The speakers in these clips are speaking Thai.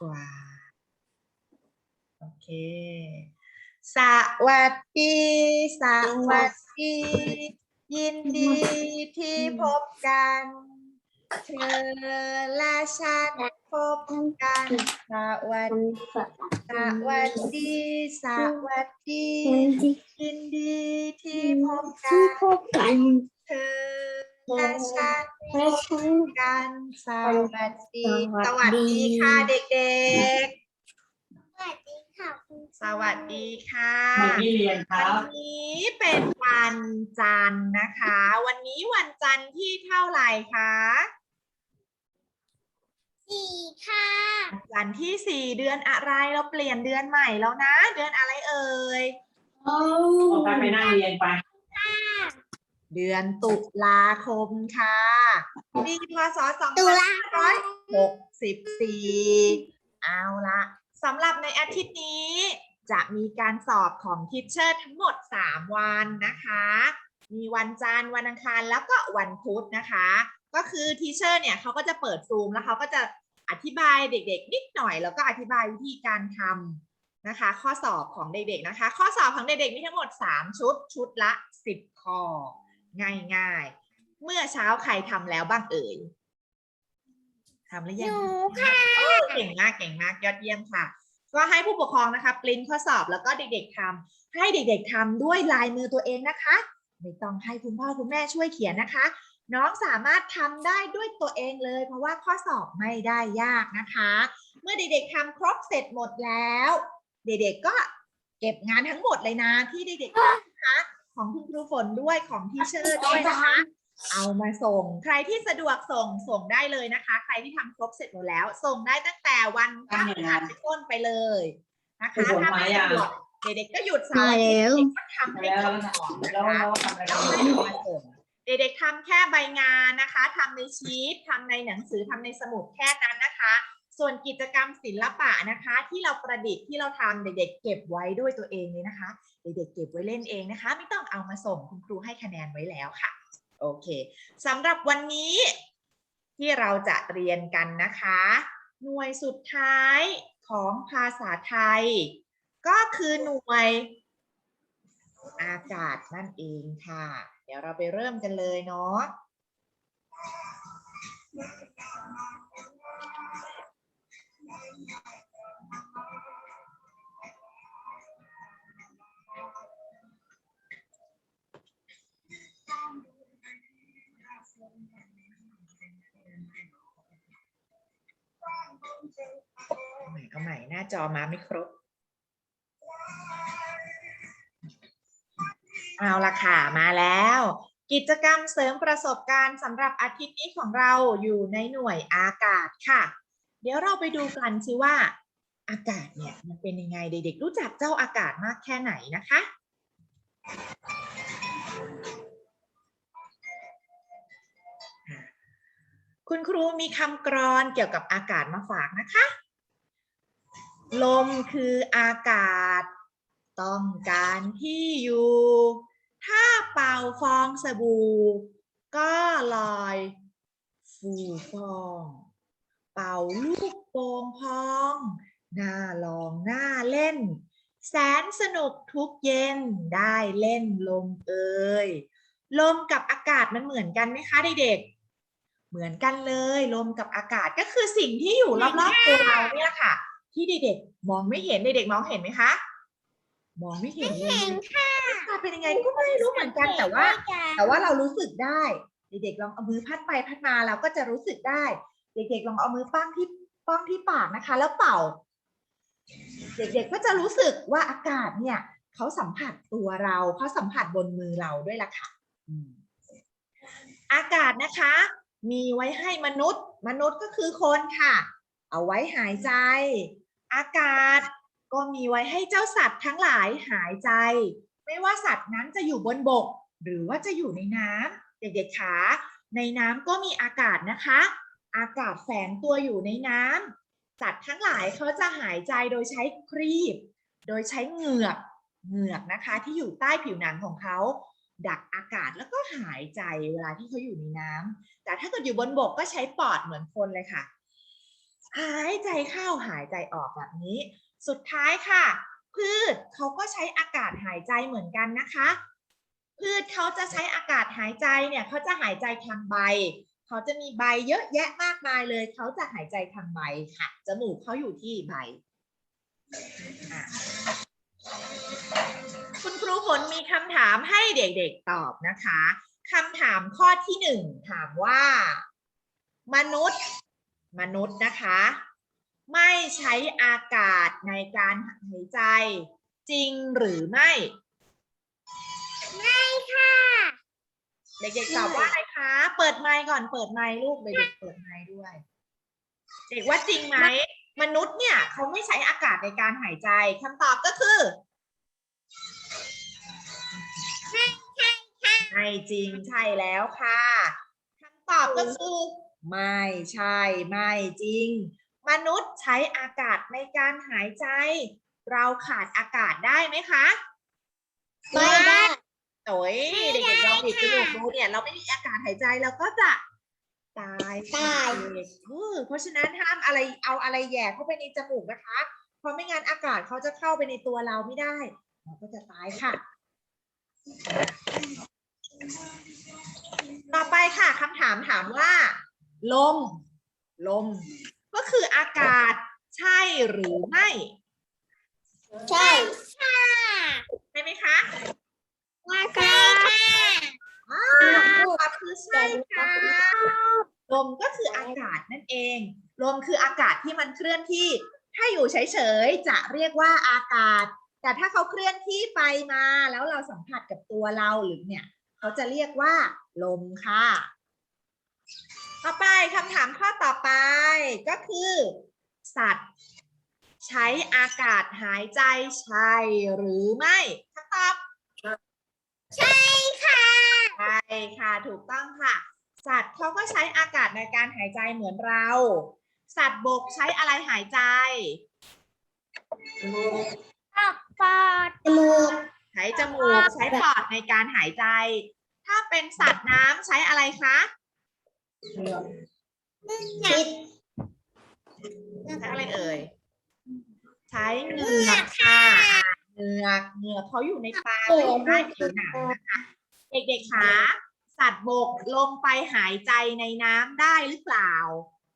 กว่า โอเค สวัสดี สวัสดี ยินดีที่พบกัน เธอและฉันพบกัน สวัสดีสวัสดี สวัสดี ยินดีที่พบกัที่นพบกันเธอ และฉันและฉันกันสวัสดีสสวัวัสสดีดีค่ะเด็กสวัสดีค่ะคุณๆสวัสดีค่ะไม่มีเรียนควัรับนนี้เป็นวันจันทร์นะคะ วันนี้วันจันทร์ที่เท่าไหร่คะสี่ค่ะวันที่สี่เดือนอะไรเราเปลี่ยนเดือนใหม่แล้วนะ เดือนอะไรเอ่ยโอ้ออกไปไปนั่งเรียนไป เดือนตุลาคมค่ะปีพศสองตุพันลาร้อยหกสิบสี่เอาละสำหรับในอาทิตย์นี้จะมีการสอบของทิชเชอร์ทั้งหมด 3 วันนะคะ มีวันจันทร์วันอังคารแล้วก็วันพุธนะคะ ก็คือทีเชอร์เนี่ยเขาก็จะเปิดซูมแล้วเขาก็จะอธิบายเด็กๆ นิดหน่อย แล้วก็อธิบายวิธีการทำนะคะ ข้อสอบของเด็กๆนะคะ ข้อสอบของเด็กๆมีทั้งหมด 3 ชุดชุดละ 10 ข้อ ง่ายๆ เมื่อเช้าใครทำแล้วบ้างเอ่ยทำหรือหยังนูค่ะโอ้เก่งมากเก่งมากยอดเยี่ยมค่ะ ก็ให้ผู้ปกครองนะคะปริ้นข้อสอบแล้วก็เด็กๆทำให้เด็กๆทำด้วยลายมือตัวเองนะคะ ไม่ต้องให้คุณพ่อคุณแม่ช่วยเขียนนะคะ น้องสามารถทำได้ด้วยตัวเองเลย เพราะว่าข้อสอบไม่ได้ยากนะคะ เมื่อเด็กๆทำครบเสร็จหมดแล้ว เด็กๆก็เก็บงานทั้งหมดเลยนะที่เด็กๆทำนะคะ ของคุณครูฝนด้วยของทีเชอร์ด้วยนะคะ เอามาส่ง ใครที่สะดวกส่งส่งได้เลยนะคะ ใครที่ทำครบเสร็จหมดแล้ว ส่งได้ตั้งแต่วันพฤหัสเป็นต้นไปเลยนะคะส่งถ้ามาไม่ยัสะงดวกเด็กๆก็หยุดเสามาร์อาทิตแล้ย์วเด็กๆก็ทำให้แล้วครเราบก่อนนะแล้วคะเราทำอะไรแล้กัวนค่อยเอามาส่งเด็กๆทำแค่ใบงานนะคะทำในชีตทำในหนังสือทำในสมุดแค่นั้นนะคะ ส่วนกิจกรรมศิลปะนะคะ ที่เราประดิษฐ์ที่เราทำเด็กๆเก็บไว้ด้วยตัวเองเลยนะคะ เด็กๆเก็บไว้เล่นเองนะคะ ไม่ต้องเอามาส่งคุณครูให้คะแนนไว้แล้วค่ะ โอเคสำหรับวันนี้ที่เราจะเรียนกันนะคะ หน่วยสุดท้ายของภาษาไทย ก็คือหน่วยอากาศนั่นเองค่ะ เดี๋ยวเราไปเริ่มกันเลยเนาะ เอาใหม่เอาใหม่หน้าจอมาไม่ครบ เอาละค่ะ มาแล้ว กิจกรรมเสริมประสบการณ์สำหรับอาทิตย์นี้ของเราอยู่ในหน่วยอากาศค่ะ เดี๋ยวเราไปดูกันสิว่า อากาศเนี่ยมันเป็นยังไงเด็กๆรู้จักเจ้าอากาศมากแค่ไหนนะคะ คุณครูมีคำกรอนเกี่ยวกับอากาศมาฝากนะคะ ลมคืออากาศ ต้องการที่อยู่ ถ้าเป่าฟองสบู่ ก็ลอยฟูฟอง เป่าลูกโป่งพองน่าลองน่าเล่น แสนสนุกทุกเย็นได้เล่นลมเอ่ยลมกับอากาศมันเหมือนกันไหมคะเด็กๆ เหมือนกันเลยลมกับอากาศก็คือสิ่งที่อยู่รอบๆตัวเราเนี่ยค่ะ ที่เด็กๆมองไม่เห็นเด็กๆมองเห็นไหมคะ มองไม่เห็นเลยเห็นค่ะหน้าตาเป็นยังไงก็ไม่รู้เหมือนกันแต่ว่า แต่ว่าเรารู้สึกได้ เด็กๆลองเอามือพัดไปพัดมาเราก็จะรู้สึกได้ เด็กๆลองเอามือป้องที่ป้องที่ปากนะคะ แล้วเป่า เด็กๆก็จะรู้สึกว่าอากาศเนี่ยเขาสัมผัสตัวเราเขาสัมผัสบนมือเราด้วยล่ะค่ะอืมอากาศนะคะ มีไว้ให้มนุษย์ มนุษย์ก็คือคนค่ะ เอาไว้หายใจ อากาศ ก็มีไว้ให้เจ้าสัตว์ทั้งหลายหายใจ ไม่ว่าสัตว์นั้นจะอยู่บนบก หรือว่าจะอยู่ในน้ำเด็กๆขาในน้ำก็มีอากาศนะคะ อากาศแฝงตัวอยู่ในน้ำสัตว์ทั้งหลายเขาจะหายใจโดยใช้ครีบ โดยใช้เหงือกเหงือกนะคะที่อยู่ใต้ผิวหนังของเขา ดักอากาศแล้วก็หายใจเวลาที่เขาอยู่ในน้ำแต่ถ้าเกิดอยู่บนบกก็ใช้ปอดเหมือนคนเลยค่ะ หายใจเข้าหายใจออกแบบนี้ สุดท้ายค่ะ พืชเขาก็ใช้อากาศหายใจเหมือนกันนะคะ พืชเขาจะใช้อากาศหายใจเนี่ยเขาจะหายใจทางใบเขาจะมีใบเยอะแยะมากมายเลย เขาจะหายใจทางใบค่ะ จมูกเขาอยู่ที่ใบ คุณครูฝนมีคำถามให้เด็กๆตอบนะคะคำถามข้อที่หนึ่งถามว่า มนุษย์ มนุษย์นะคะ ไม่ใช้อากาศในการหายใจ จริงหรือไม่ ไม่ค่ะ เด็กๆตอบว่าอะไรคะ เปิดไมค์ก่อนเปิดไมค์ลูกเด็กๆเปิดไมค์ด้วย เด็กว่าจริงไหม มนุษย์เนี่ยเขาไม่ใช้อากาศในการหายใจคำตอบก็คือไม่จริงใช่แล้วค่ะคำตอบก็คือไม่ใช่ไม่จริง มนุษย์ใช้อากาศในการหายใจ เราขาดอากาศได้ไหมคะไม่ได้โอ้ยเด็กๆลองบีบจมูกดูเนี่ย เราไม่มีอากาศหายใจเราก็จะ ตายค่ะตายเด็กเออเพราะฉะนั้นห้ามอะไรเอาอะไรแหย่เข้าไปในจมูกนะคะ เพราะไม่งั้นอากาศเขาจะเข้าไปในตัวเราไม่ได้เราก็จะตายค่ะ ต่อไปค่ะคำถามถามว่า ลม ลม ก็คืออากาศใช่หรือไม่ ใช่ค่ะใช่ไหมคะว่าใช่ค่ะอ่า ตอบคือใช่ค่ะลมก็คืออากาศนั่นเอง ลมคืออากาศที่มันเคลื่อนที่ ถ้าอยู่เฉยๆจะเรียกว่าอากาศ แต่ถ้าเขาเคลื่อนที่ไปมาแล้วเราสัมผัสกับตัวเราหรือเนี่ย เขาจะเรียกว่า ลมค่ะ ต่อไปคำถามข้อต่อไปก็คือ สัตว์ ใช้อากาศหายใจใช่หรือไม่คำตอบใช่ค่ะ ใช่ค่ะถูกต้องค่ะ สัตว์เขาก็ใช้อากาศในการหายใจเหมือนเรา สัตว์บกใช้อะไรหายใจปอดจมูกใช้จมูกใช้ปอดในการหายใจ ถ้าเป็นสัตว์น้ำใช้อะไรคะจิตใช้อะไรเอ่ย ใช้เหงือกค่ะเหงือกเหงือกเขาอยู่ในปากไม่อยู่ใต้ผิวหนังนะคะ เด็กๆคะสัตว์บกลงไปหายใจในน้ำได้หรือเปล่า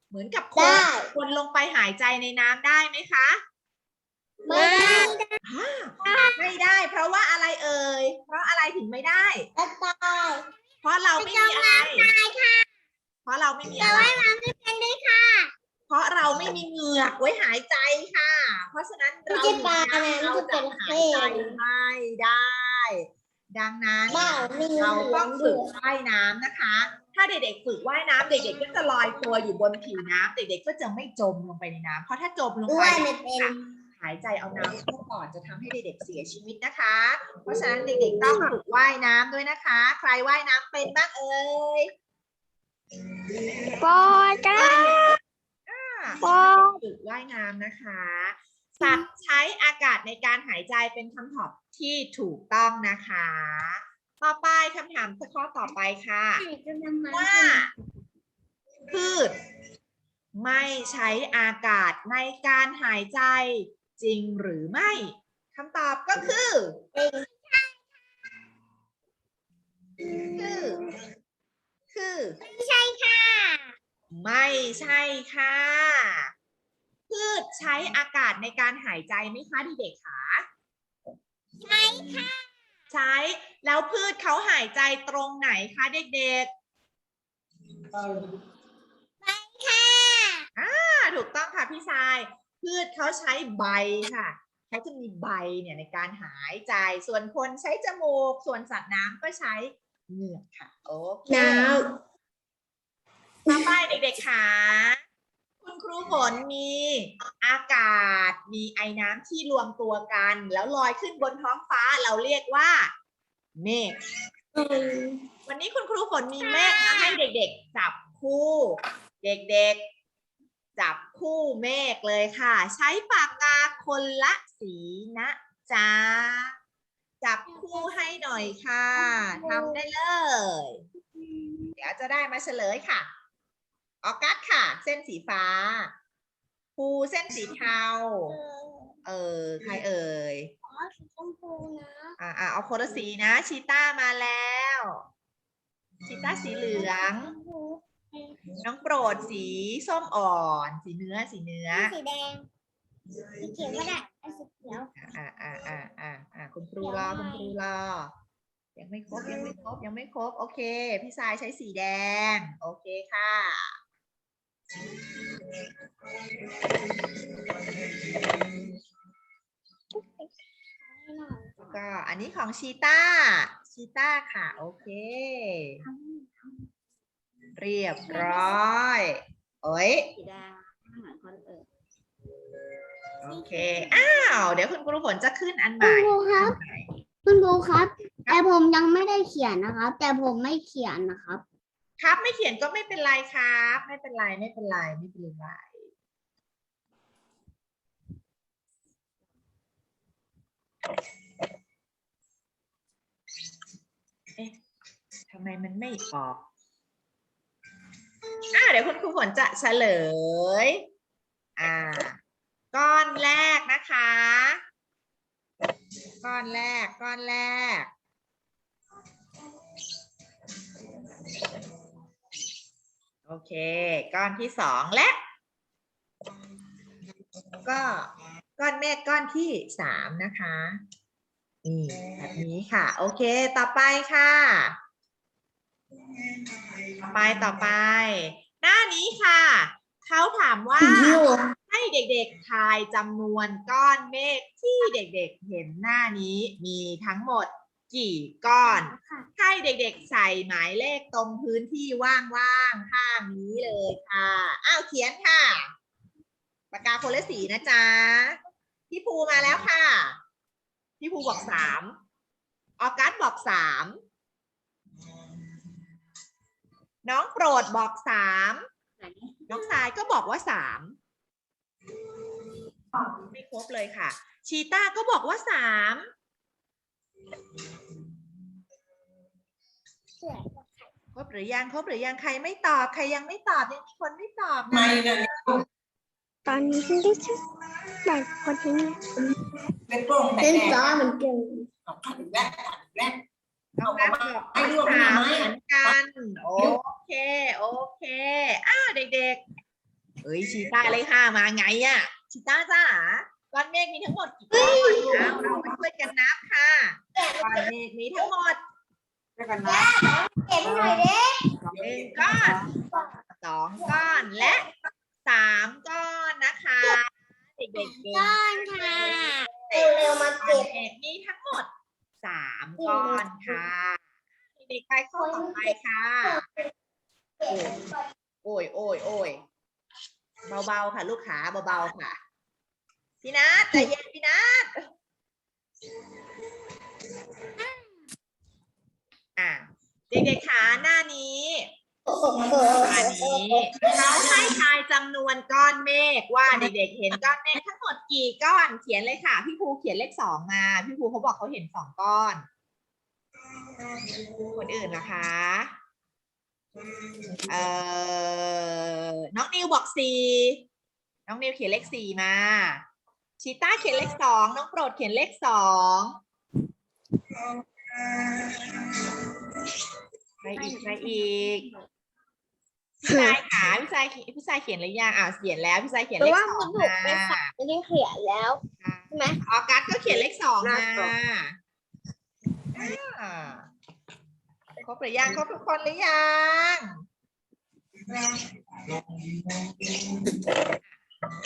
เหมือนกับคนได้ คนลงไปหายใจในน้ำได้ไหมคะไม่ได้อ่าไม่ได้ เพราะว่าอะไรเอ่ย เพราะอะไรถึงไม่ได้ จะตายเพราะเราไม่มีอะไร เพราะเราไม่มีจะอะไรว่ายน้ำไม่เป็นด้วยค่ะเพราะเราไม่มีเหงือกไว้หายใจค่ะ เพราะฉะนั้นไม่เราใช่ปลานะเรามันจะจะเป็นหาเข่ยใจงไม่ได้ ดังนั้นบ้าไม่มีเราต้องเหลืฝึอกงว่ายน้ำนะคะ ถ้าเด็กๆฝึกว่ายน้ำเด็กๆก็จะลอยตัวอยู่บนผิวน้ำเด็กๆก็จะไม่จมลงไปในน้ำเพราะถ้าจมลงด้ไปวยไม่เป็นหายใจเอาน้ำเข้าปอดจะทำให้เด็กๆเสียชีวิตนะคะ เพราะฉะนั้นเด็กๆต้องฝึกว่ายน้ำด้วยนะคะ ใครว่ายน้ำเป็นบ้างเอ่ยปอดจ้าปอฝึกว่ายน้ำนะคะสัตว์ใช้อากาศในการหายใจเป็นคำตอบที่ถูกต้องนะคะ ต่อไปคำถามข้อต่อไปค่ะว่าพืชไม่ใช้อากาศในการหายใจจริงหรือไม่คำตอบก็คือคือ คือใช่ค่ะ ไม่ใช่ค่ะ พืชใช้อากาศในการหายใจไหมคะเด็กๆคะใช่ค่ะ ใช้ แล้วพืชเขาหายใจตรงไหนคะเด็กค่ะๆอ่าถูกต้องค่ะพี่ชาย พืชเขาใช้ใบค่ะเขาจะมีใบเนี่ยในการหายใจ ส่วนคนใช้จมูก ส่วนสัตว์น้ำก็ใช้เหงือกค่ะ โอเคน้ต่อไปเด็กๆค่ะ คุณครูฝนมีอากาศ มีไอ้น้ำที่รวมตัวกัน แล้วลอยขึ้นบนท้องฟ้าเราเรียกว่า เมฆำวันนี้คุณครูฝนมีเมฆมาให้เด็กๆ จับคู่ เด็กๆ จับคู่เมฆเลยค่ะ ใช้ปากกาคนละสีนะจ๊ะจับคู่ให้หน่อยค่ะทำได้เลย เดี๋ยวจะได้มาเฉลยค่ะ ออกัสค่ะ เส้นสีฟ้าภูเส้นสีเทา เออใครเอ่ยขอสีชมพูนะอ่าอ่าเอาคนละสีนะ ชีต้ามาแล้ว ชีต้าสีเหลือง น้องโปรดสีส้มอ่อน สีเนื้อสีเนื้อ สีแดง สีเขียวก็ได้เอาสีเขียว อ่าอ่าอ่าอ่าอ่าคุณครูรอคุณครูรอยังไม่ครบยังไม่ครบยังไม่ครบ โอเค พี่สายใช้สีแดง โอเคค่ะแล้ว ก็อันนี้ของชีต้า ชีต้าค่ะ โอเค เรียบร้อย โอ้ยสีแดงข้างหลังคนเอ่ยโอเค อ้าว เดี๋ยวคุณครูฝนจะขึ้นอันใหคุม่ณครูครับ คุณครูครับ แต่ผมยังไม่ได้เขียนนะครับ แต่ผมไม่เขียนนะครับ ครับไม่เขียนก็ไม่เป็นไรครับ ไม่เป็นไรไม่เป็นไรไม่เป็นไรเอ๊ะทำไมมันไม่ออกอ่าเดี๋ยวคุณครูฝนจะเฉลย อ่า ก้อนแรกนะคะ ก้อนแรก ก้อนแรก โอเค ก้อนที่สองและ ก็ก้อนเมฆก้อนที่สามนะคะนี่แบบนี้ค่ะ โอเค ต่อไปค่ะ ต่อไปต่อไป หน้านี้ค่ะ เขาถามว่าให้เด็กๆทายจำนวนก้อนเมฆที่เด็กๆเห็นหน้านี้มีทั้งหมด กี่ก้อน ให้เด็กๆใส่หมายเลขตรงพื้นที่ว่างๆข้างนี้เลยค่ะ อ้าวเขียนค่ะ ปากกาคนละสีนะจ๊ะ พี่ภูมาแล้วค่ะ พี่ภูบอกสามออกัสบอกสามน้องโปรดบอกสามน้องสายก็บอกว่าสามไม่ครบเลยค่ะ ชีต้าก็บอกว่าสาม ครบหรือยังครบหรือยังใครไม่ตอบใครยังไม่ตอบยังมีคนไม่ตอบนะไม่นะตอนนี้ฉันได้ชื่อแต่คนที่นี่เป็นโปร่งแต่เป็นแดซองเหมือนกันของขัดแรกขัดแรกน้องนัทบอกไอ้ว่าลูกสามไม้เหมือนกันโอเค โอเคอ้าวเด็กๆเอ้ยชีต้าเลยค่ะมาไงอะชีต้าจ้าก้อนเมฆมีทั้งหมดกี่ก้อนอ้าวเรามาช่วยกันนับค่ะก้อนเมฆมีทั้งหมด เรียกันนะเก็บหน่อยเด้หนึ่งก้อนสองก้อนและสามก้อนนะคะเด็กๆเก่ง ก้อนค่ะเร็วมาเก็บเมฆมีทั้งหมดสามก้อนค่ะเด็กๆไปข้อต่อไปค่ะโอ้ยโอ้ยโอ้ยเบาๆค่ะ ลูกขาเบาๆค่ะ พี่นัทใจเย็นพี่นัท อะเด็กๆขาหน้านี้หน้านี้เราให้ทายจำนวนก้อนเมฆว่าเด็กๆเห็นก้อนเมฆทั้งหมดกี่ก้อนเขียนเลยค่ะ พี่ภูเขียนเลขสองมาพี่ภูเขาบอกเขาเห็นสองก้อน คนอื่นนะคะ เอ่อ น้องนิวบอกสี่น้องนิวเขียนเลขสี่มา ชีต้าเขียนเลขสองน้องโปรดเขียนเลขสอง ใครอีกใครอีกพี่ชายขาพี่ชายเขียนพี่ชายเขียนหรือยังอ่าเขียนแล้วพี่ชายเขียนเลขสองมาไม่ได้เขียนแล้วใช่ไหมออกัสก็เขียนเลขสองมาอ่าครบหรือยังครบทุกคนหรือยัง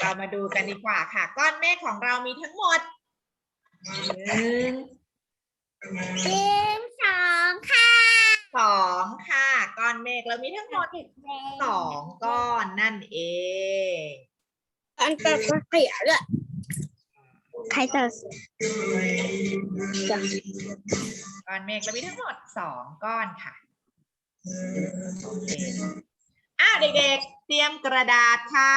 เรามาดูกันดีกว่าค่ะ ก้อนเมฆของเรามีทั้งหมดหนึ่งหนึ่งสองค่ะ สองค่ะก้อนเมฆเรามีทั้งหมดสองก้อนนั่นเอง อันตัดเขียนเลยใครตัดก้อนเมฆเรามีทั้งหมดสองก้อนค่ะโอเคอะเด็กๆ เตรียมกระดาษค่ะ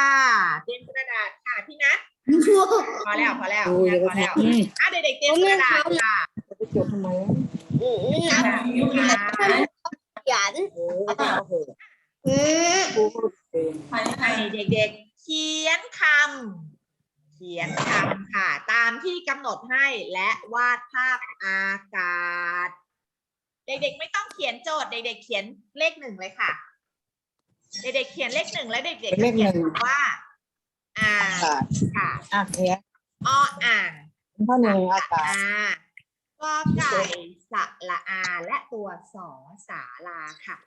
เตรียมกระดาษค่ะพี่นัทพอแล้วพอแล้วพี่นัทพอแล้วอะเด็กๆเตรียมกระดาษค่ะไปจดทำไมกระดาษค่ะเขี ยนโอ้โหอืมกูก็เป็นให้เด็กๆ เขียนคำเขียนคำค่ะ ตามที่กำหนดให้และวาดภาพอากาศ เด็กๆ ไม่ต้องเขียนโจทย์ เด็กๆ เขียนเลขหนึ่งเลยค่ะ เด็กๆ เขียนเลขหนึ่งแล้วเด็กๆเป็เขียคำว่าอ่างค่ะค่ะอะเขียนอ้ออ่าง ข้อหนึ่งอากาศ กอไก่สระอาและตัวสอสาลาค่ะ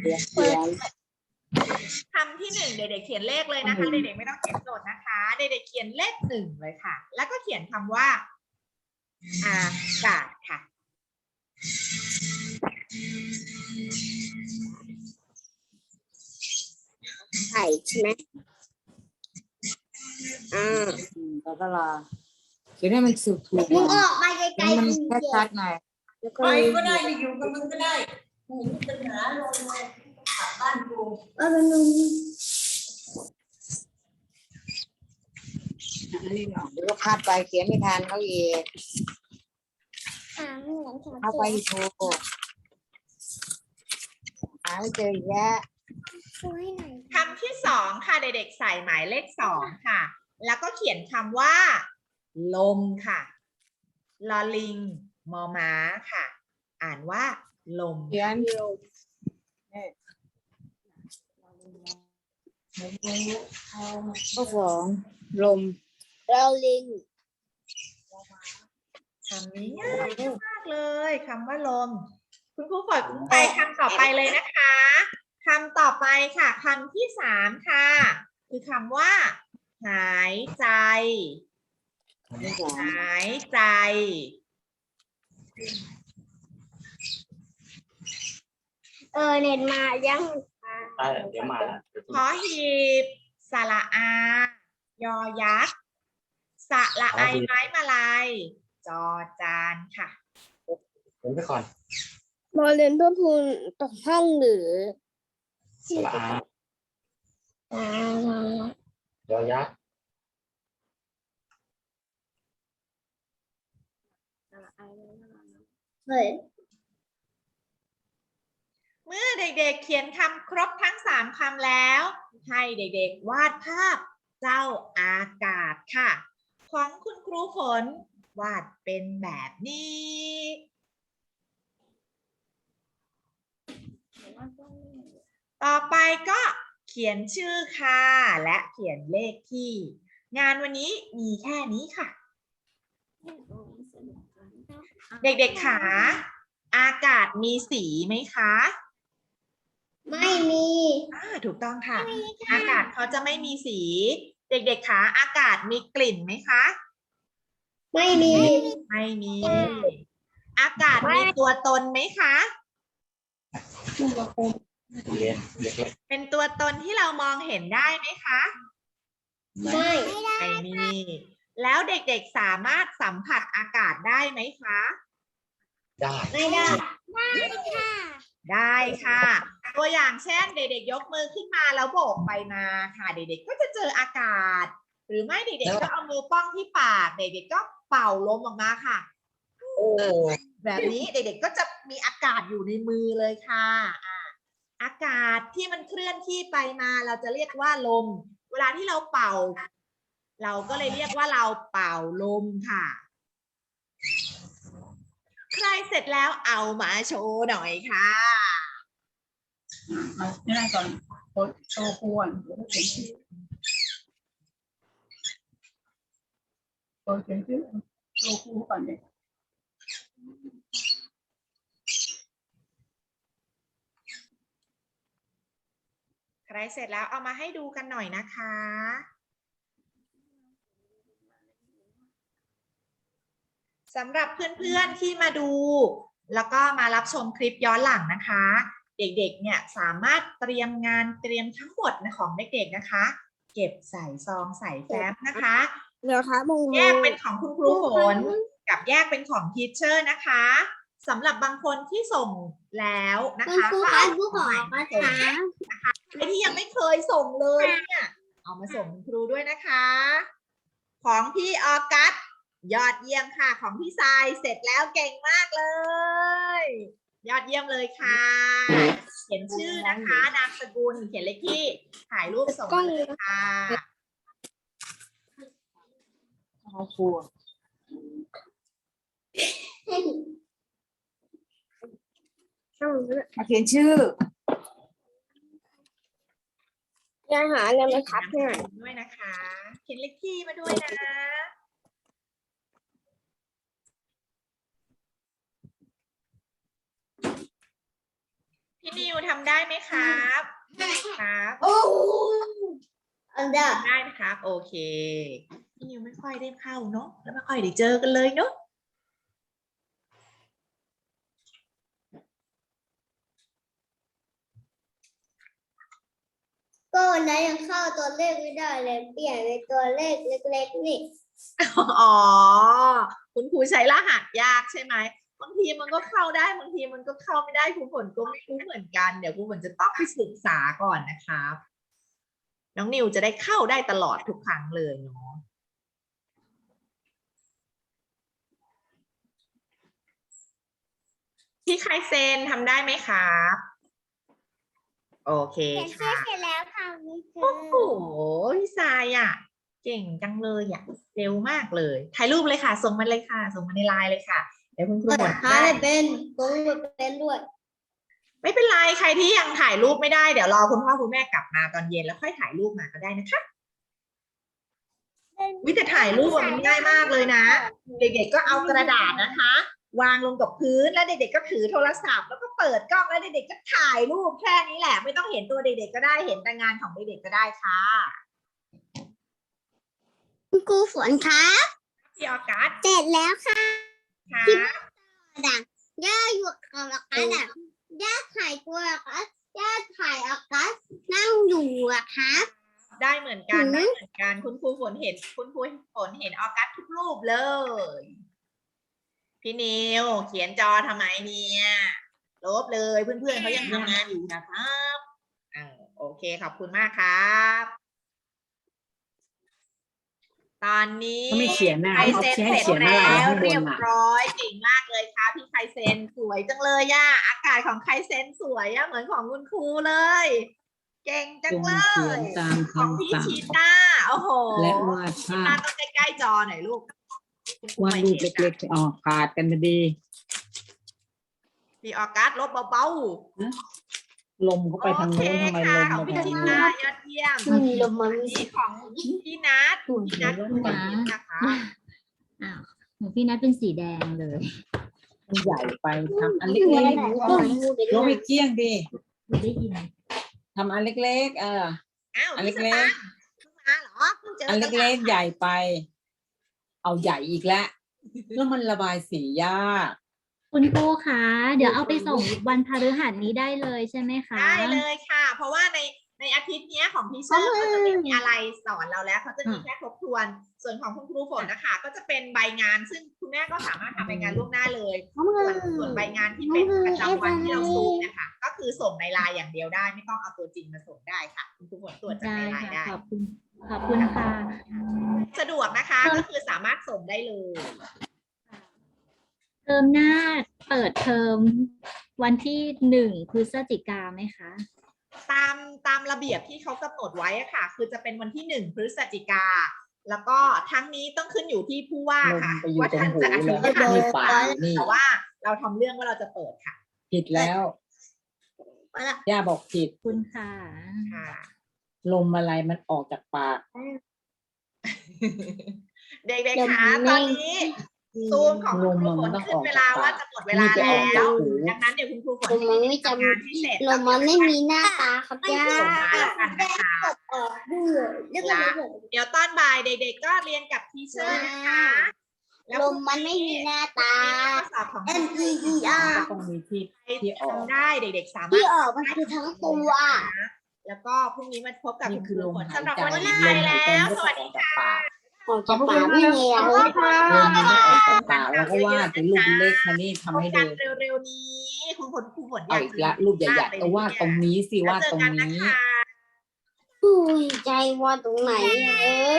เขียนเขียนคำที่หนึ่งเด็กๆเขียนเลขเลยนะคะอืมเด็กๆไม่ต้องเขียนโจทย์นะคะเด็กๆเขียนเลขหนึ่งเลยค่ะ แล้วก็เขียนคำว่า อากาศค่ะไข่ใช่ไหมอ่าอืมแล้วก็ลา เขียนให้มันสุดถูกมึงหอน่อยอกไปไกลให้ๆมันจริงๆชัดๆหน่อยแล้วไปก็ได้อยู่กับมึงก็ได้กูมีปัญหาลงมากลับบ้านกูเออเป็นมึงเดี๋ยวก็พลาดไปเขียนไม่ทันเขาอีกอ่าเหมือนฉันเอาไปอีกโทรหาไม่เจออีกแล้วช่วยหน่อยคำที่สองค่ะเด็กๆใส่หมายเลขสองค่ะ แล้วก็เขียนคำว่า ลมค่ะลอลิง มอม้าค่ะ อ่านว่า ลมเขียนข้อสองลมเราลิงคำนี้ง่ายมากเลยคำว่าลม คุณครูฝอยคุณไปคำต่อไปเลยนะคะคำต่อไปค่ะคำที่สามค่ะ คือคำว่า หายใจข้อสอง หายใจ เออเน็ตมายังได้เดี๋ยวมาแล้วเดี๋ยวขอหีบสระอา ยอยักษ์สระไอไม้มาลาย จอจานค่ะผมไปก่อนบอลเรียนเพื่อพูนตกห้องหรือสระอาอ่ายอยักษ์ เฮ้ยเมื่อเด็กๆเขียนคำครบทั้งสามคำแล้ว ให้เด็กๆ วาดภาพเจ้าอากาศค่ะ ของคุณครูฝนวาดเป็นแบบนี้ต่อไปก็เขียนชื่อค่ะ และเขียนเลขที่ งานวันนี้มีแค่นี้ค่ะ เด็กๆขาอากาศมีสีไหมคะ ไม่มีอ่าถูกต้องค่ะ อากาศเขาจะไม่มีสี เด็กๆขาอากาศมีกลิ่นไหมคะ ไม่มี ไม่มี อากาศมีตัวตนไหมคะเรียนเล็กเป็นตัวตนที่เรามองเห็นได้ไหมคะ ไม่ไม่มี แล้วเด็กๆสามารถสัมผัสอากาศได้ไหมคะๆได้ไม่ได้ค่ะ ได้ค่ะ ตัวอย่างเช่น เด็กๆยกมือขึ้นมาแล้วโบกไปมาค่ะ เด็กๆก็จะเจออากาศ หรือไม่เด็กๆก็เอามือป้องที่ปาก เด็กๆก็เป่าลมออกมาค่ะโอ้แบบนี้เด็กๆก็จะมีอากาศอยู่ในมือเลยค่ะอ่าอากาศที่มันเคลื่อนที่ไปมาเราจะเรียกว่าลม เวลาที่เราเป่า เราก็เลยเรียกว่าเราเป่าลมค่ะ ใครเสร็จแล้วเอามาโชว์หน่อยค่ะมาที่นั่นก่อนโพสโชว์ครูก่อนเดี๋ยวเขียนชื่อโพสเขียนชื่อโชว์ครูก่อนเนี่ยใครเสร็จแล้วเอามาให้ดูกันหน่อยนะคะ สำหรับเพื่อนๆที่มาดู แล้วก็มารับชมคลิปย้อนหลังนะคะ เด็กๆเนี่ยสามารถเตรียมงานเตรียมทั้งหมดของเด็กๆนะคะ เก็บใส่ซองใส่แฟ้มนะคะเดี๋ยวครับมึงแยกเป็นของคุณครูฝนกับแยกเป็นของทีเชอร์นะคะสำหรับบางคนที่ส่งแล้วนะคุณคะครูก็คะเอาผู้ขอใหม่มาส่งช้าใครที่ยังไม่เคยส่งเลยเนี่ยเอามาส่งคุณครูด้วยนะคะ ของพี่ออกัส ยอดเยี่ยมค่ะของพี่ทรายเสร็จแล้วเก่งมากเลย ยอดเยี่ยมเลยค่ะ เขียนชื่อนะคะนามสกุลเขียนเลขที่ถ่ายรูปส่งมาเลยค่ะเอาครัวมาเขียนชื่อยายหาอะไรมาทับหน่อยด้วยนะคะ เขียนเลขที่มาด้วยนะ พี่นิวทำได้ไหมครับครับโอ้อันเดอร์ได้นะครับ โอเค พี่นิวไม่ค่อยได้เข้าเนาะแล้วไม่ค่อยได้เจอกันเลยเนาะก็วันนั้นยังเข้าตัวเลขไม่ได้เลยเปลี่ยนเป็นตัวเลขเล็กๆนี่ อ๋อ คุณครูใช้รหัสยากใช่ไหม บางทีมันก็เข้าได้บางทีมันก็เข้าไม่ได้ครูฝนก็ไม่รู้เหมือนกัน เดี๋ยวครูฝนจะต้องไปศึกษาก่อนนะครับ น้องนิวจะได้เข้าได้ตลอดทุกครั้งเลยเนาะที่ใครเซนทำได้ไหมครับโอเคเขียนชื่ค่ะอเสร็จแล้วค่ะมิสเตอโอ้ร์โหพี่ทรายอะ เก่งจังเลยอะเร็วมากเลย ถ่ายรูปเลยค่ะ ส่งมาเลยค่ะ ส่งมาในไลน์เลยค่ะ เดี๋ยวคุณครูเปิหมดดท้าได้ยเป็นโกงเป็นด้วย ไม่เป็นไรใครที่ยังถ่ายรูปไม่ได้เดี๋ยวรอคุณพ่อคุณแม่กลับมาตอนเย็นแล้วค่อยถ่ายรูปมาก็ได้นะคะวิแต่ถ่ายรูปอะมันง่ายมากเลยนะ เด็กๆก็เอากระดาษนะคะ วางลงกับพื้นแล้วเด็กๆก็ถือโทรศัพท์ แล้วก็เปิดกล้องแล้วเด็กๆก็ถ่ายรูปแค่นี้แหละ ไม่ต้องเห็นตัวเด็กๆก็ได้เห็นแต่งานของเด็กๆก็ได้ค่ะคุณครูฝนครับพี่ออกัสเสร็จแล้วค่ะ ค่ะดังย่าอยู่กับอากาศอะย่าถ่ายตัวอากาศย่าถ่ายอากาศนั่งอยู่อะครับได้เหมือนกันหือได้เหมือนกัน คุณครูฝนเห็น คุณครูฝนเห็นออกัสทุกรูปเลย พี่นิวเขียนจอทำไมเนี่ยลบเลยเพื่อนๆเขายังทำงานอยู่นะครับอ่าโอเคขอบคุณมากครับ ตอนนี้เขาไม่เขียนนะใครเขาเซ็นให้เสร็จเขียนอะไรแล้วข้างบเรียนบอะร้อยเก่งมากเลยค่ะพี่ไคเซนสวยจังเลยย่าอากาศของไคเซนสวยอะเหมือนของคุณครูเลย เก่งจังจงเลเขียยนตามของพี่คำสั่งชีต้าโอ้โหและวาดชีภาต้าพต้องใกล้ๆจอหน่อยลูกคุณครูวาดไม่รูปเห็นเล็กๆออกขาดกันพอดีพี่ออกัสลบเบา ลมเขาๆไปทางโอเคโน้นทำไมลค่ะมของมาพี่ทางชีนี้ต้ายอดเยี่ยมอืมลมมันอันนี้ของพี่นัทพี่นัทคุณหมอนิดนะคะอ้าวของพี่นัทเป็นสีแดงเลยมันใหญ่ไปทำอันเล็กๆลบไปเกี้ยงดิไม่ได้ยินทำอันเล็กๆเอออ้าวอันพี่สเล็กตางค์เพิ่งมาเหรอเพิ่งเจออันกันเล็กๆใหญ่ไป เอาใหญ่อีกแล้วแล้วมันระบายสียาก คุณครูคะเดี๋ยวเอาไปส่งวันพฤหัสนี้ได้เลยใช่ไหมคะได้เลยค่ะ เพราะว่าในในอาทิตย์เนี้ยของพี่เชอร์เขาจะไม่มีอะไรสอนเราแล้วเขาจะมีแค่ทบทวน ส่วนของคุณครูฝนนะคะ ก็จะเป็นใบงาน ซึ่งคุณแม่ก็สามารถทำใบงานล่วงหน้าเลย ส่วนส่วนใบงานที่เป็นประจำวันที่เราซูมเนะคะก็คือส่งในไลน์อย่างเดียวได้ ไม่ต้องเอาตัวจริงมาส่งได้ค่ะ คุณครูฝนตรวจจากได้ในไลน์ค่ะได้ขอบคุณขอบคุณค่ะ สะดวกนะคะก็คือสามารถส่งได้เลย เทอมหน้าเปิดเทอมวันที่หนึ่งพฤศจิกาไหมคะ ตามตามระเบียบที่เขากำหนดไว้อะค่ะ คือจะเป็นวันที่หนึ่งพฤศจิกา แล้วก็ทั้งนี้ต้องขึ้นอยู่ที่ผู้ว่าลมค่ะไปอยู่ว่าตรงท่านหูจะอเลนุยญาตหนี่รือเปปาล่ากนี่แต่ว่าเราทำเรื่องว่าเราจะเปิดค่ะ ผิดแล้วย่าบอกผิดขอบคุณค่ะค่ะลมอะไรมันออกจากปาก เด็กๆคะตอนนี้ ซูมของคุณครูฝนขึ้นเวลาว่าจะหมดเวลานี่จะออกแล้จากวหูดังนั้นเดี๋ยวคุณครูฝนลมมันไม่จทำงานให้เสร็จำลมมันไม่มีหน้าตาครับย่าส่งมาแล้วกันนะคะออกด้วยแล้วก็ระบบเดี๋ยวตอนบ่ายเด็ก ๆ ก็เรียนกับทีเชอร์นะคะแล้วลมมันไม่มีหน้าตาข้อสอบของ M E E R ก็ต้องมีที่ใครทำได้เด็กๆสามารที่ถออกมันคือทั้งตัวแล้วก็พรุ่งนี้มาพบกับนี่คุณคคือรูลมฝนหายสำหรับใจวันลนี้มไปหายใจแล้วมันสก็วัสอดีอกจากค่ะปา กออกจากปากไม่มีแล้วลมมันก็ออกจากปากแล้วก็วาดเป็นรูปเล็กมานี่พทำบให้กัดูนเร็วๆนี้คุณฝนครูฝนอเอายากอีกละรูปใหญ่ๆก็วาดตรงนี้สิแล้ววาดเจอตรงกันนะนี้คะอุ้ยใจว่าตรงไหนเออ